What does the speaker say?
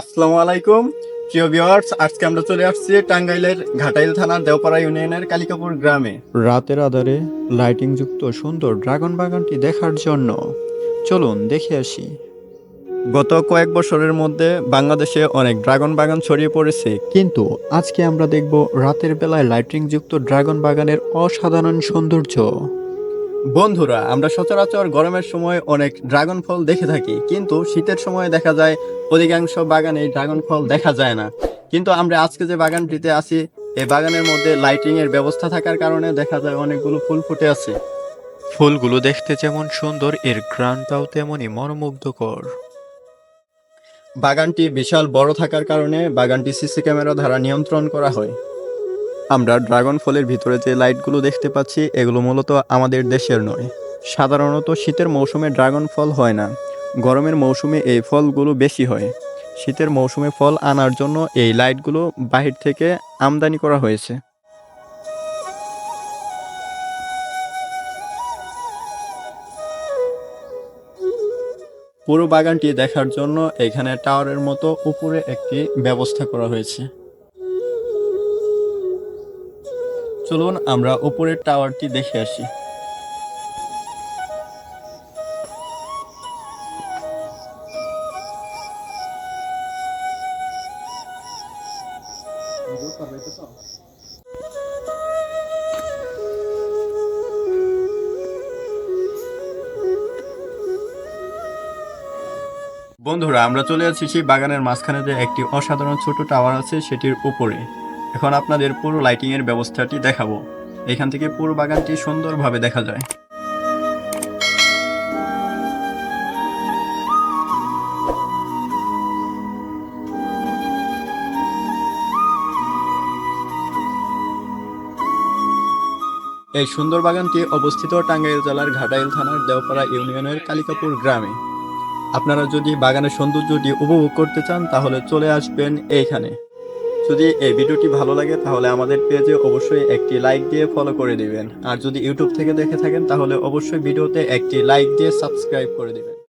আসসালামু আলাইকুম। প্রিয় ভিউয়ার্স আজকে আমরা চলে আসছি টাঙ্গাইলের ঘাটাইল থানার দেওপাড়া ইউনিয়নের কালিকাপুর গ্রামে। রাতের আধারে লাইটিং যুক্ত সুন্দর ড্রাগন বাগানটি দেখার জন্য। চলুন দেখে আসি। গত কয়েক বছরের মধ্যে বাংলাদেশে অনেক ড্রাগন বাগান ছড়িয়ে পড়েছে। কিন্তু আজকে আমরা দেখব রাতের বেলায় লাইটিং যুক্ত ড্রাগন বাগানের অসাধারণ সৌন্দর্য। বন্ধুরা আমরা সচরাচর গরমের সময় অনেক ড্রাগন ফল দেখে থাকি কিন্তু শীতের সময় দেখা যায় অধিকাংশ বাগানে ড্রাগন ফল দেখা যায় না। কিন্তু আমরা আজকে যে বাগানটিতে আছি এই বাগানের মধ্যে লাইটিং এর ব্যবস্থা থাকার কারণে দেখা যায় অনেকগুলো ফুল ফুটে আছে। ফুলগুলো দেখতে যেমন সুন্দর এর গ্রানটাও তেমনই মনোমুগ্ধকর। বাগানটি বিশাল বড় থাকার কারণে বাগানটি সিসি ক্যামেরা দ্বারা নিয়ন্ত্রণ করা হয়। আমরা ড্রাগন ফলের ভিতরে যে লাইটগুলো দেখতে পাচ্ছি, এগুলো মূলত আমাদের দেশের নয়। সাধারণত শীতের মৌসুমে ড্রাগন ফল হয় না। গরমের মৌসুমে এই ফলগুলো বেশি হয়। শীতের মৌসুমে ফল আনার জন্য এই লাইটগুলো বাহির থেকে আমদানি করা হয়েছে। পুরো বাগানটি দেখার জন্য এখানে টাওয়ারের মতো উপরে একটি ব্যবস্থা করা হয়েছে। চলুন আমরা উপরের টাওয়ারটি দেখে আসি। বন্ধুরা, আমরা চলে যাচ্ছি সেই বাগানের মাঝখানে যে একটি অসাধারণ ছোট টাওয়ার আছে, সেটির উপরে। এখন আপনাদের পুরো লাইটিং এর ব্যবস্থাটি দেখাবো। এখান থেকে পুরো বাগানটি সুন্দরভাবে দেখা যায়। এই সুন্দর বাগানটি অবস্থিত টাঙ্গাইল জেলার ঘাটাইল থানার দেওপাড়া ইউনিয়নের কালিকাপুর গ্রামে। আপনারা যদি বাগানের সৌন্দর্যটি উপভোগ করতে চান, তাহলে চলে আসবেন এইখানে। যদি এই ভিডিওটি ভালো লাগে, তাহলে আমাদের পেজে অবশ্যই একটি লাইক দিয়ে ফলো করে দিবেন। আর যদি ইউটিউব থেকে দেখে থাকেন, তাহলে অবশ্যই ভিডিওতে একটি লাইক দিয়ে সাবস্ক্রাইব করে দিবেন।